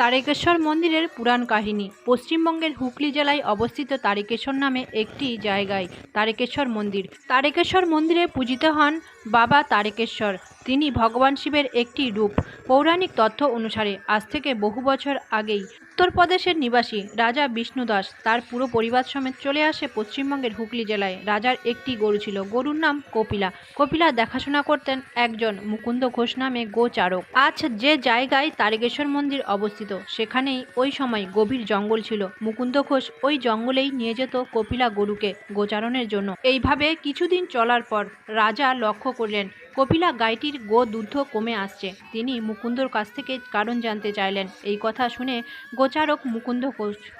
তারকেশ্বর মন্দিরের পুরাণ কাহিনী। পশ্চিমবঙ্গের হুগলি জেলায় অবস্থিত তারেকেশ্বর নামে একটি জায়গায় তারকেশ্বর মন্দির। তারেকেশ্বর মন্দিরে পূজিত হন বাবা তারকেশ্বর। তিনি ভগবান শিবের একটি রূপ। পৌরাণিক তথ্য অনুসারে আজ থেকে বহু বছর আগেই উত্তরপ্রদেশের নিবাসী রাজা বিষ্ণুদাস তার পুরো পরিবার সমেত চলে আসে পশ্চিমবঙ্গের হুগলি জেলায়। রাজার একটি গরু ছিল। গরুর নাম কপিলা। কপিলা দেখাশোনা করতেন একজন মুকুন্দ ঘোষ নামে গোচারক। আজ যে জায়গায় তারকেশ্বর মন্দির অবস্থিত, সেখানেই ওই সময় গভীর জঙ্গল ছিল। মুকুন্দ ঘোষ ওই জঙ্গলেই নিয়ে যেত কপিলা গরুকে গোচারণের জন্য। এইভাবে কিছুদিন চলার পর রাজা লক্ষ্য করলেন কপিলা গাইটির গো দুধ কমে আসছে। তিনি মুকুন্দর কাছ থেকে কারণ জানতে চাইলেন। এই কথা শুনে গোচারক মুকুন্দ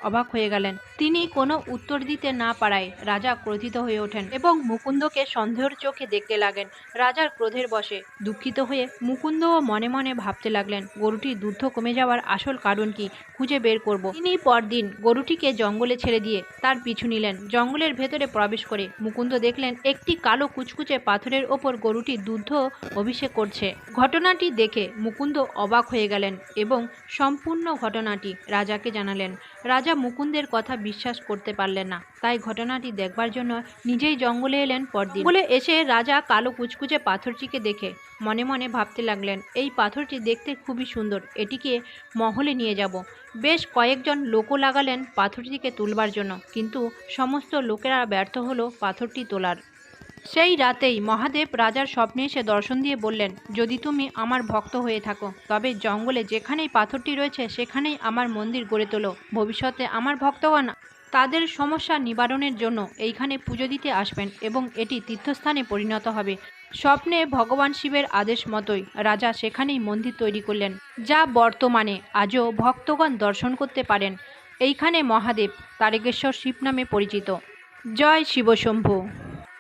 অবাক হয়ে গেলেন। তিনি কোনো উত্তর দিতে না পারায় রাজা ক্রোধিত হয়ে ওঠেন এবং মুকুন্দকে সন্দেহের চোখে দেখতে লাগেন রাজার ক্রোধের বশে দুঃখিত হয়ে মুকুন্দও মনে মনে ভাবতে লাগলেন, গরুটির দুধ কমে যাওয়ার আসল কারণ কি খুঁজে বের করব। তিনি পরদিন গরুটিকে জঙ্গলে ছেড়ে দিয়ে তার পিছু নিলেন। জঙ্গলের ভেতরে প্রবেশ করে মুকুন্দ দেখলেন, একটি কালো কুচকুচে পাথরের ওপর গরুটি দুধ অভিষেক করছে। ঘটনাটি দেখে মুকুন্দ অবাক হয়ে গেলেন এবং সম্পূর্ণ ঘটনাটি রাজাকে জানালেন। রাজা মুকুন্দের কথা বিশ্বাস করতে পারলেন না। তাই ঘটনাটি দেখবার জন্য নিজেই জঙ্গলে এলেন পরদিন। বলে এসে রাজা কালো কুচকুচে পাথরটিকে দেখে মনে মনে ভাবতে লাগলেন, এই পাথরটি দেখতে খুবই সুন্দর। এটিকে মহলে নিয়ে যাব। বেশ কয়েকজন লোকও লাগালেন পাথরটিকে তুলবার জন্য, কিন্তু সমস্ত লোকেরা ব্যর্থ হলো পাথরটি তোলার। সেই রাতেই মহাদেব রাজার স্বপ্নে এসে দর্শন দিয়ে বললেন, যদি তুমি আমার ভক্ত হয়ে থাকো, তবে জঙ্গলে যেখানেই পাথরটি রয়েছে, সেখানেই আমার মন্দির গড়ে তোলো। ভবিষ্যতে আমার ভক্তগণ তাদের সমস্যা নিবারণের জন্য এইখানে পুজো দিতে আসবেন এবং এটি তীর্থস্থানে পরিণত হবে। স্বপ্নে ভগবান শিবের আদেশ মতোই রাজা সেখানেই মন্দির তৈরি করলেন। যা বর্তমানে আজও ভক্তগণ দর্শন করতে পারেন। এইখানে মহাদেব তারকেশ্বর শিব নামে পরিচিত। জয় শিবশম্ভু।